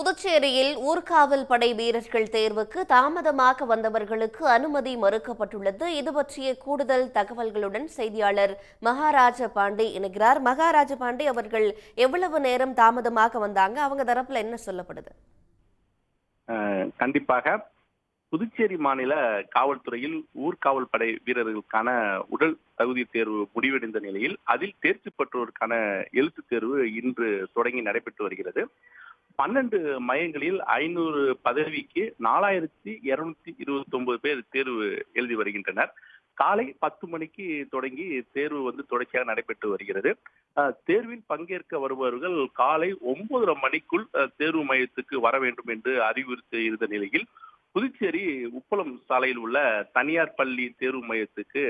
புதுச்சேரியில் ஊர்காவல் படை வீரர்கள் தேர்வுக்கு தாமதமாக வந்தவர்களுக்கு அனுமதி மறுக்கப்பட்டுள்ளது. இது பற்றிய கூடுதல் தகவல்களுடன் செய்தியாளர் மகாராஜ பாண்டே இணைகிறார். மகாராஜ பாண்டே அவர்கள் எவ்வளவு நேரம் தாமதமாக வந்தாங்க? அவங்க தரப்புல என்ன சொல்லப்படுது? கண்டிப்பாக புதுச்சேரி மாநில காவல்துறையில் ஊர்காவல் படை வீரர்களுக்கான உடல் தகுதி தேர்வு முடிவடைந்த நிலையில் அதில் தேர்ச்சி பெற்றோருக்கான எழுத்து தேர்வு இன்று தொடங்கி நடைபெற்று வருகிறது. பன்னெண்டு மையங்களில் ஐநூறு பதவிக்கு நாலாயிரத்தி இருநூத்தி இருபத்தி ஒன்பது பேர் தேர்வு எழுதி வருகின்றனர். காலை பத்து மணிக்கு தொடங்கி தேர்வு வந்து தொடர்ச்சியாக நடைபெற்று வருகிறது. தேர்வில் பங்கேற்க வருபவர்கள் காலை ஒன்பதரை மணிக்குள் தேர்வு மையத்துக்கு வர வேண்டும் என்று அறிவுறுத்தி இருந்த நிலையில் புதுச்சேரி உப்பளம் சாலையில் உள்ள தனியார் பள்ளி தேர்வு மையத்துக்கு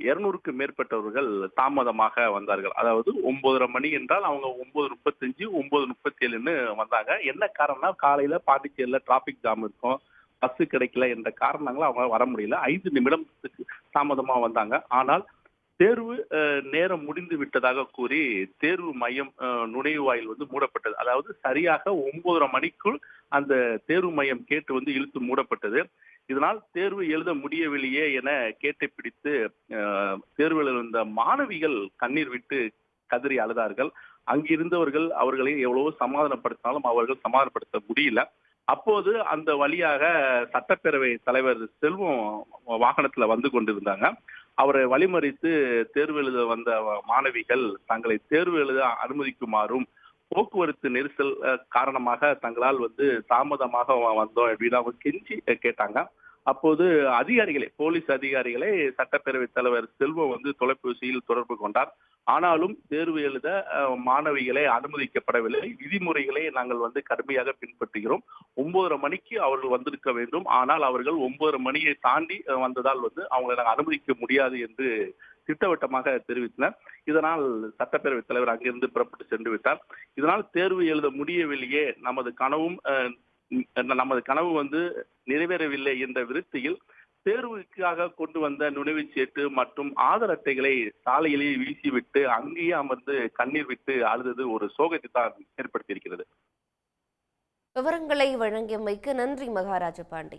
இருநூறுக்கு மேற்பட்டவர்கள் தாமதமாக வந்தார்கள். அதாவது ஒன்பதரை மணி என்றால் அவங்க ஒன்பது முப்பத்தஞ்சு ஒன்பது முப்பத்தி ஏழுன்னு வந்தாங்க. என்ன காரணம்னா காலையில பாண்டிச்சேரியில டிராபிக் ஜாம் இருக்கும். பஸ் கிடைக்கல என்ற காரணங்களும் அவங்க வர முடியல. ஐந்து நிமிடத்துக்கு தாமதமா வந்தாங்க. ஆனால் தேர்வு நேரம் முடிந்து விட்டதாக கூறி தேர்வு மையம் நுழைவாயில் வந்து மூடப்பட்டது. அதாவது சரியாக ஒன்பதரை மணிக்குள் அந்த தேர்வு மையம் கேட்டு வந்து இழுத்து மூடப்பட்டது. இதனால் தேர்வு எழுத முடியவில்லையே என கேட்டை பிடித்து தேர்வில் இருந்த மாணவிகள் கண்ணீர் விட்டு கதறி அழுதார்கள். அங்கிருந்தவர்கள் அவர்களை எவ்வளவோ சமாதானப்படுத்தினாலும் அவர்கள் சமாதானப்படுத்த முடியல. அப்போது அந்த வழியாக சட்டப்பேரவை தலைவர் செல்வம் வாகனத்துல வந்து கொண்டிருந்தாங்க. அவரை வழிமறித்து தேர்வு எழுத வந்த மாணவிகள் தங்களை தேர்வு எழுத அனுமதிக்குமாறும் போக்குவரத்து நெரிசல் காரணமாக தங்களால் வந்து தாமதமாக வந்தோம் அப்படின்னு அவங்க கெஞ்சி கேட்டாங்க. அப்போது அதிகாரிகளை போலீஸ் அதிகாரிகளை சட்டப்பேரவை தலைவர் செல்வம் வந்து தொலைபேசியில் தொடர்பு கொண்டார். ஆனாலும் தேர்வு எழுத மாணவிகளை அனுமதிக்கப்படவில்லை. விதிமுறைகளை நாங்கள் வந்து கடுமையாக பின்பற்றுகிறோம். ஒன்பதரை மணிக்கு அவர்கள் வந்திருக்க வேண்டும். ஆனால் அவர்கள் ஒன்பதரை மணியை தாண்டி வந்ததால் வந்து அவங்களை நாங்கள் அனுமதிக்க முடியாது என்று திட்டவட்டமாக தெரிவித்தனர் இதனால் சட்டப்பேரவைத் தலைவர் அங்கிருந்து புறப்பட்டு சென்று விட்டார். இதனால் தேர்வு எழுத முடியவில்லையே. நமது கனவும் நமது கனவு வந்து நிறைவேறவில்லை என்ற விருத்தியில் தேர்வுக்காக கொண்டு வந்த நுழைவுச் சீட்டு மற்றும் ஆதார் அட்டைகளை சாலையிலேயே வீசிவிட்டு அங்கேயே அமர்ந்து கண்ணீர் விட்டு அழுதது ஒரு சோகத்தை தான் ஏற்படுத்தியிருக்கிறது. விவரங்களை வழங்கியமைக்கு நன்றி மகாராஜ பாண்டே.